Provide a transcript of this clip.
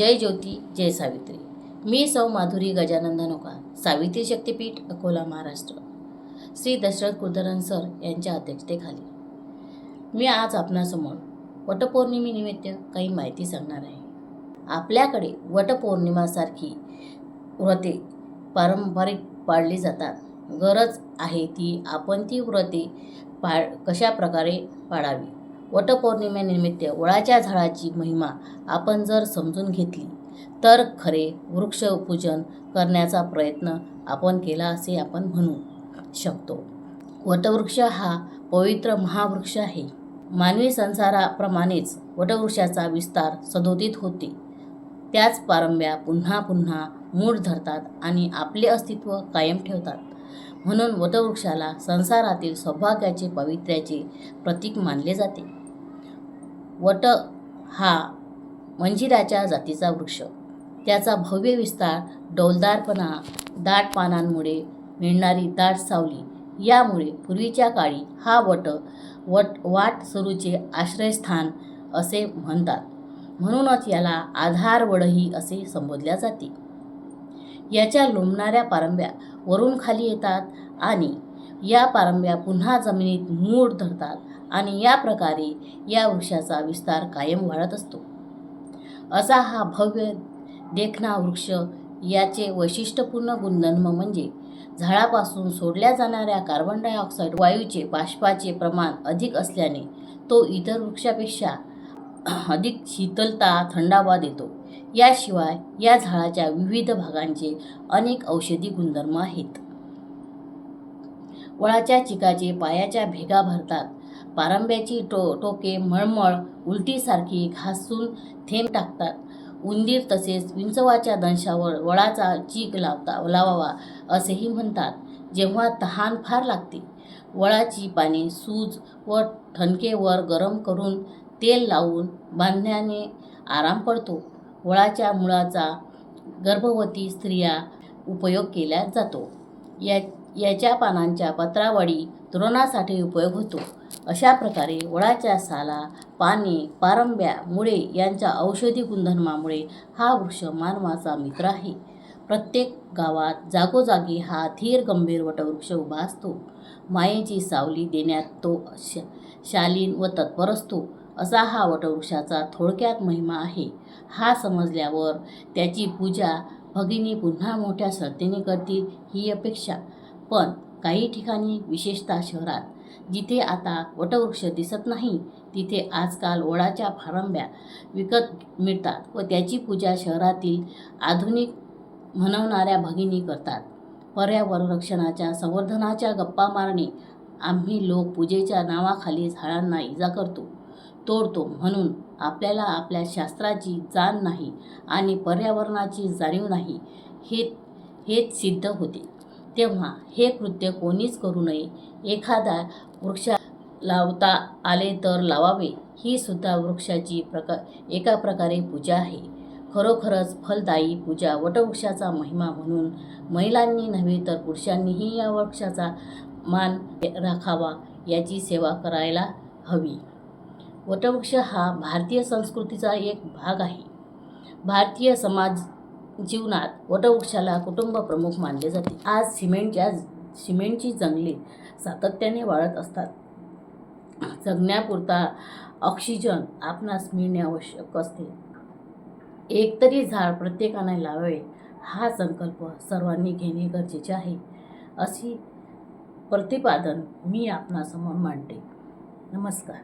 जय ज्योती जय सावित्री. मी सौ माधुरी गजानन धनोका सावित्री शक्तीपीठ अकोला महाराष्ट्र. श्री दशरथ कुलधरन सर यांच्या अध्यक्षतेखाली. मी आज आपणासमोर वटपौर्णिमेनिमित्त काही माहिती सांगणार आहे. आपल्याकडे वटपौर्णिमासारखी व्रते पारंपरिक पाळली जातात. गरज आहे ती आपण ती व्रते पाळ कशा प्रकारे पाळावी? वटपौर्णिमेनिमित्त वळाच्या झाडाची महिमा आपण जर समजून घेतली तर खरे वृक्षपूजन करण्याचा प्रयत्न आपण केला असे आपण म्हणू शकतो. वटवृक्ष हा पवित्र महावृक्ष आहे. मानवी संसाराप्रमाणेच वटवृक्षाचा विस्तार सदोदित होते. त्याच पारंब्या पुन्हा पुन्हा मूळ धरतात आणि आपले अस्तित्व कायम ठेवतात. म्हणून वटवृक्षाला संसारातील सौभाग्याचे पावित्र्याचे प्रतीक मानले जाते. वट हा मंजिराच्या जातीचा वृक्ष. त्याचा भव्य विस्तार डौलदारपणा दाट पानांमुळे मिळणारी दाट सावली यामुळे पूर्वीच्या काळी हा वट वट वाट सरूचे आश्रयस्थान असे म्हणतात. म्हणूनच याला आधारवडही असे संबोधल्या जाते. याच्या लोंबणाऱ्या पारंब्या वरून खाली येतात आणि या पारंब्या पुन्हा जमिनीत मूळ धरतात आणि या प्रकारे या वृक्षाचा विस्तार कायम वाढत असतो. असा हा भव्य देखणा वृक्ष याचे वैशिष्ट्यपूर्ण गुणधर्म म्हणजे झाडापासून सोडल्या जाणाऱ्या कार्बन डायऑक्साईड वायूचे बाष्पाचे प्रमाण अधिक असल्याने तो इतर वृक्षापेक्षा अधिक शीतलता थंडावा देतो. याशिवाय या झाडाच्या विविध भागांचे अनेक औषधी गुणधर्म आहेत. वळाच्या चिकाचे पायाच्या भेगा भरतात. पारंब्याची टो टोके मळमळ उलटीसारखी घासून थेंब टाकतात. उंदीर तसेच विंचवाच्या दंशावर वळाचा चीक लावता लावावा असेही म्हणतात. जेव्हा तहान फार लागते वळाची पाने सूज व ठणकेवर गरम करून तेल लावून बांधण्याने आराम पडतो. वळाच्या मुळाचा गर्भवती स्त्रिया उपयोग केला जातो. या याच्या पानांच्या पत्रावळी तृणासाठी उपयोग होतो. अशा प्रकारे वळाच्या साला पाने पारंब्या मुळे यांच्या औषधी गुणधर्मामुळे हा वृक्ष मानवाचा मित्र आहे. प्रत्येक गावात जागोजागी हा धीर गंभीर वटवृक्ष उभा असतो. मायेची सावली देण्यात तो श शालीन व तत्पर असतो. असा हा वटवृक्षाचा थोडक्यात महिमा आहे. हा समजल्यावर त्याची पूजा भगिनी पुन्हा मोठ्या श्रद्धेने करतील ही अपेक्षा. पण काही ठिकाणी विशेषतः शहरात जिथे आता वटवृक्ष दिसत नाही तिथे आजकाल ओळाच्या फारंब्या विकत मिळतात व त्याची पूजा शहरातील आधुनिक म्हणवणाऱ्या भगिनी करतात. पर्यावरण रक्षणाच्या संवर्धनाच्या गप्पा मारणे आम्ही लोक पूजेच्या नावाखाली झाडांना इजा करतो तोडतो म्हणून आपल्याला आपल्या शास्त्राची जाण नाही आणि पर्यावरणाची जाणीव नाही हे हेच सिद्ध होते. तेव्हा हे कृत्य कोणीच करू नये. एखादा वृक्ष लावता आले तर लावावे ही सुद्धा वृक्षाची प्रका एका प्रकारे पूजा आहे. खरोखरच फलदायी पूजा वटवृक्षाचा महिमा म्हणून महिलांनी नव्हे तर पुरुषांनीही या वृक्षाचा मान राखावा याची सेवा करायला हवी. वटवृक्ष हा भारतीय संस्कृतीचा एक भाग आहे. भारतीय समाज जीवनात वटवृक्षाला कुटुंब प्रमुख मानले जाते. आज सिमेंटच्या सिमेंटची जंगले सातत्याने वाढत असतात. जगण्यापुरता ऑक्सिजन आपणास मिळणे आवश्यक असते. एकतरी झाड प्रत्येकाने लावावे हा संकल्प सर्वांनी घेणे गरजेचे आहे अशी प्रतिपादन मी आपणासमोर मांडते. नमस्कार.